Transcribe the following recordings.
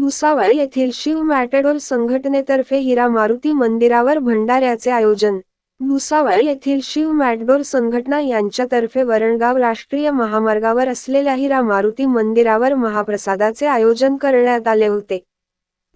भुसावळ येथील शिव मॅटेडोर संघटनेतर्फे हिरा मारुती मंदिरावर भंडाऱ्याचे आयोजन. भुसावळ येथील शिव मॅटडोर संघटना यांच्यातर्फे वरणगाव राष्ट्रीय महामार्गावर असलेल्या हिरा मारुती मंदिरावर महाप्रसादाचे आयोजन करण्यात आले होते.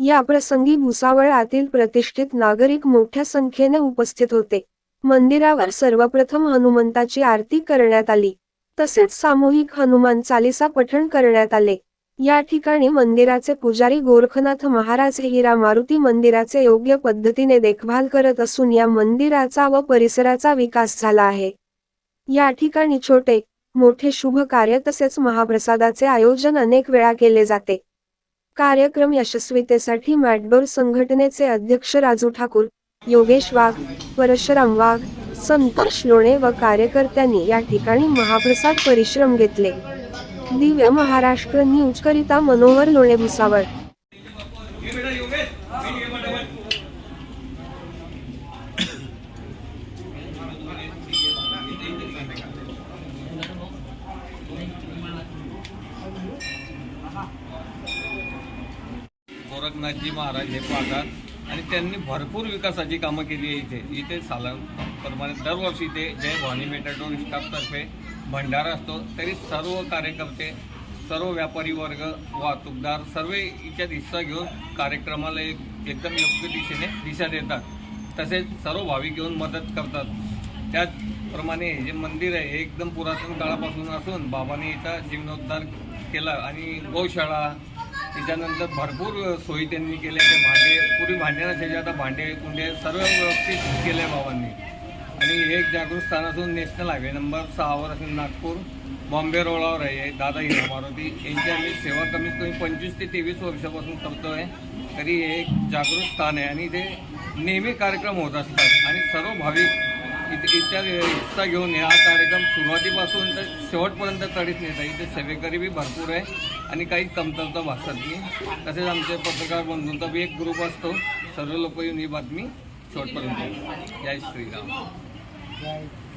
या प्रसंगी भुसावळातील प्रतिष्ठित नागरिक मोठ्या संख्येने उपस्थित होते. मंदिरावर सर्वप्रथम हनुमंताची आरती करण्यात आली. तसेच सामूहिक हनुमान चालिसा पठण करण्यात आले. या ठिकाणी मंदिराचे पुजारी गोरखनाथ महाराज हिरा मारुती मंदिराचे योग्य पद्धतीने देखभाल करत असून या मंदिराचा व परिसराचा विकास झाला आहे. या ठिकाणी छोटे मोठे शुभ कार्य तसेच महाप्रसादाचे आयोजन अनेक वेळा केले जाते. कार्यक्रम यशस्वीतेसाठी मॅटडोर संघटनेचे अध्यक्ष राजू ठाकूर योगेश वाघ परशुराम वाघ संतोष लोणे व कार्यकर्त्यांनी या ठिकाणी महाप्रसाद परिश्रम घेतले. दिव्य महाराष्ट्र न्यूज करिता मनोहर लोणे भुसावळ. गोरखनाथजी महाराज हे पाहतात आणि त्यांनी भरपूर विकासाची कामं केली आहे इथे. इथे सालाप्रमाणे दरवर्षी ते जय भवानी मेटाडोर स्टाफतर्फे भंडारा असतो तरी सर्व कार्यकर्ते सर्व व्यापारी वर्ग वाहतूकदार सर्व याच्यात हिस्सा घेऊन कार्यक्रमाला एक एकदम योग्य दिशेने दिशा देतात. तसेच सर्व भाविक येऊन मदत करतात. त्याचप्रमाणे हे जे मंदिर आहे हे एकदम पुरातन काळापासून असून बाबांनी इथं जीर्णोद्धार केला आणि गोशाळा त्याच्यानंतर भरपूर सोयी त्यांनी केल्या. ते भांडे पूर्वी भांडे नसायचे आता भांडे कुंडे सर्व व्यवस्थित केले बाबांनी. आणि हे एक जागृत स्थान असून नॅशनल हायवे नंबर सहावर असून नागपूर बॉम्बे रोडावर आहे. दादा हिरा मारुती यांची आम्ही सेवा कमीत कमी पंचवीस ते तेवीस वर्षापासून करतो आहे तरी हे एक जागृत स्थान आहे आणि इथे नेहमी कार्यक्रम होत असतात. आणि सर्व भाविक इथे इथच्या हिस्सा घेऊन हा कार्यक्रम सुरुवातीपासून तर शेवटपर्यंत तडीत नेता इथे सेवेकरी बी भरपूर आहे आणि काही कमतरता भासत नाही. तसेच आमचे पत्रकार बंधूंचा बी एक ग्रुप असतो. सर्व लोक येऊन ही बातमी शेवटपर्यंत जय श्रीराम. Right.